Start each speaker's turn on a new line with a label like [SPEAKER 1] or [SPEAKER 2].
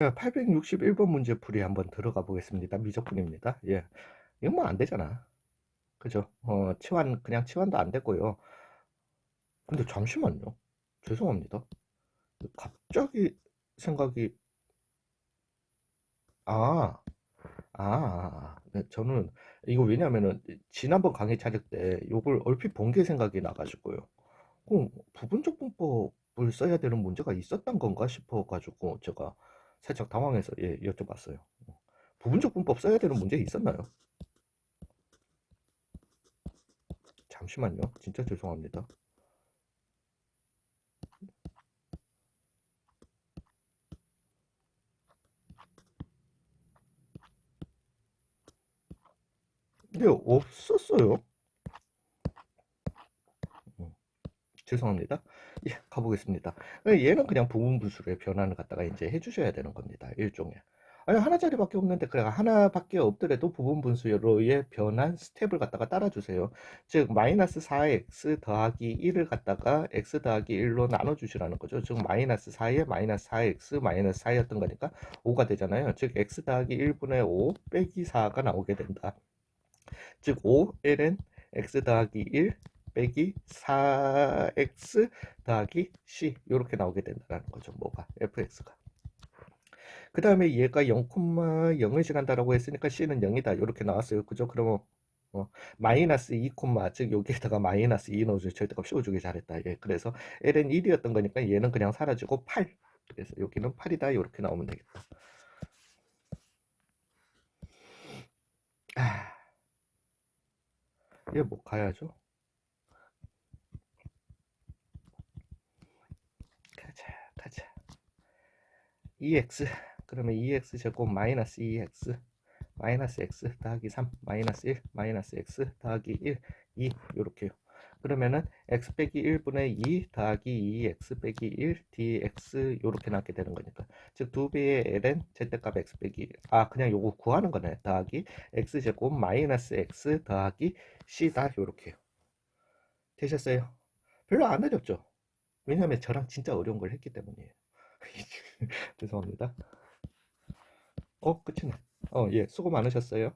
[SPEAKER 1] 861번 문제 풀이 한번 들어가 보겠습니다. 미적분입니다. 예. 이건 뭐 안 되잖아. 그죠? 어, 치환, 그냥 치환도 안 되고요. 근데 잠시만요. 죄송합니다. 갑자기 생각이, 아, 아, 아, 네, 저는 이거 왜냐면은 지난번 강의 찾을 때 이걸 얼핏 본 게 생각이 나가지고요. 그럼 부분적 분법을 써야 되는 문제가 있었던 건가 싶어가지고 제가 살짝 당황해서 예, 여쭤봤어요. 부분적 분법 써야 되는 문제 있었나요? 잠시만요. 진짜 죄송합니다. 근데 없었어요. 음, 죄송합니다. 예, 가보겠습니다. 얘는 그냥 부분분수의 변환을 갖다가 이제 해주셔야 되는 겁니다. 일종의. 아니, 하나짜리밖에 없는데, 그래, 하나밖에 없더라도 부분분수로의 변환 스텝을 갖다가 따라주세요. 즉, 마이너스 4x 더하기 1을 갖다가 x 더하기 1로 나눠주시라는 거죠. 즉, 마이너스 4에 마이너스 4x 마이너스 4였던 거니까 5가 되잖아요. 즉, x 더하기 1분의 5 빼기 4가 나오게 된다. 즉 5ln x 더하기 1 빼기 4x 더하기 c 이렇게 나오게 된다는 거죠. 뭐가 fx가. 그 다음에 얘가 0,0을 지난다라고 했으니까 c는 0이다 이렇게 나왔어요. 그죠? 그러면 어, 마이너스 2, 즉 여기에다가 마이너스 2 넣어줘 절대값 씌워주기 잘했다. 예, 그래서 ln 1이었던 거니까 얘는 그냥 사라지고 8. 그래서 여기는 8이다 이렇게 나오면 되겠다. 아. 얘 뭐 가야죠? 가자. 2x 그러면 2x 제곱 마이너스 2x 마이너스 x 더하기 3 마이너스 1 마이너스 x 더하기 1 2 요렇게요. 그러면은 x 빼기 1분의 2 더하기 2x 빼기 1 dx 요렇게 나게 되는 거니까 즉 2배의 ln 제값 x 빼기 1. 아 그냥 요거 구하는 거네 더하기 x제곱 마이너스 x 더하기 c다 요렇게요 되셨어요? 별로 안 어렵죠? 왜냐면 저랑 진짜 어려운 걸 했기 때문이에요. 죄송합니다. 어 끝이네. 어 예 수고 많으셨어요